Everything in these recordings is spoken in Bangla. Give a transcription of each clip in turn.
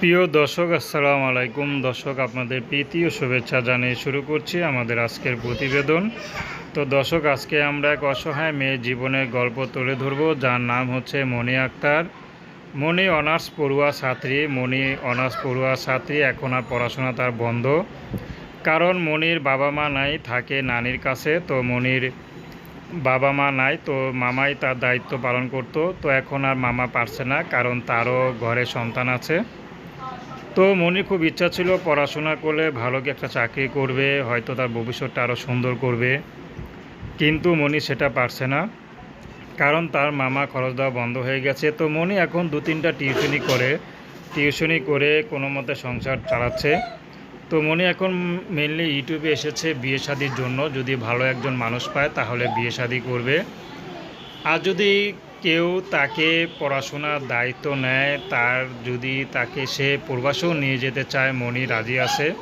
প্রিয় দর্শক, আসসালামু আলাইকুম। দর্শক, আপনাদের প্রীতি ও শুভেচ্ছা জানিয়ে শুরু করছি আমাদের আজকের প্রতিবেদন। তো দর্শক, আজকে আমরা এক অসহায় মেয়ের জীবনের গল্প তুলে ধরব, যার নাম হচ্ছে মণি আক্তার। মণি অনার্স পড়ুয়া ছাত্রী। মণি অনার্স পড়ুয়া ছাত্রী, এখন আর পড়াশোনা তার বন্ধ। কারণ মনির বাবা মা নাই, থাকে নানির কাছে। তো মনির বাবা মা নাই, তো মামাই তার দায়িত্ব পালন করতো। তো এখন আর মামা পারছে না, কারণ তারও ঘরে সন্তান আছে। তো মনির খুব ইচ্ছা ছিল পড়াশোনা করলে ভালো একটা চাকরি করবে, হয়তো তার ভবিষ্যৎটা আরও সুন্দর করবে। কিন্তু মনি সেটা পারছে না, কারণ তার মামা খরচ দেওয়া বন্ধ হয়ে গেছে। তো মনি এখন দু তিনটা টিউশনি করে টিউশনি করে কোনো মতে সংসার চালাচ্ছে। তো মনি এখন মেনলি ইউটিউবে এসেছে বিয়ে শাদির জন্য। যদি ভালো একজন মানুষ পায় তাহলে বিয়ে শাদি করবে। আর যদি কেউ তাকে পড়াশোনার দায়িত্ব নেয়, তার যদি তাকে সে প্রবাসেও নিয়ে যেতে চায় মনি রাজি আছে।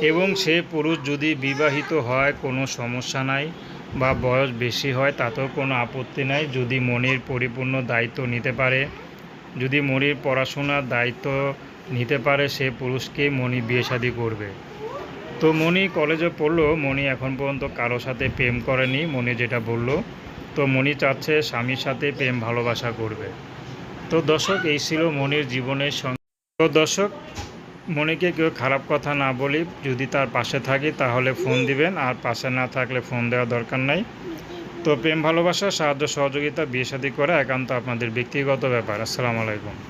এবং সে পুরুষ যদি বিবাহিত হয়, কোনো সমস্যা নাই বা বয়স বেশি হয়, তাতেও কোনো আপত্তি নাই। যদি মনির পরিপূর্ণ দায়িত্ব নিতে পারে, যদি মনির পড়াশোনার দায়িত্ব নিতে পারে, সে পুরুষকে মনি বিয়ে শাদি করবে। তো মনি কলেজে পড়ল মনি এখন পর্যন্ত কারও সাথে প্রেম করেনি মনি যেটা বলল। তো মনি চাচ্ছে স্বামীর সাথে প্রেম ভালোবাসা করবে। তো দর্শক, এই ছিল মনির জীবনের সঙ্গে। তো দর্শক মনিকে কেউ খারাপ কথা না বলি, যদি তার পাশে থাকি তাহলে ফোন দিবেন, আর পাশে না থাকলে ফোন দেওয়া দরকার নাই। তো প্রেম ভালোবাসা, সাহায্য, সহযোগিতা, বিয়ে শাদী করা একান্ত আপনাদের ব্যক্তিগত ব্যাপার। আসসালামু আলাইকুম।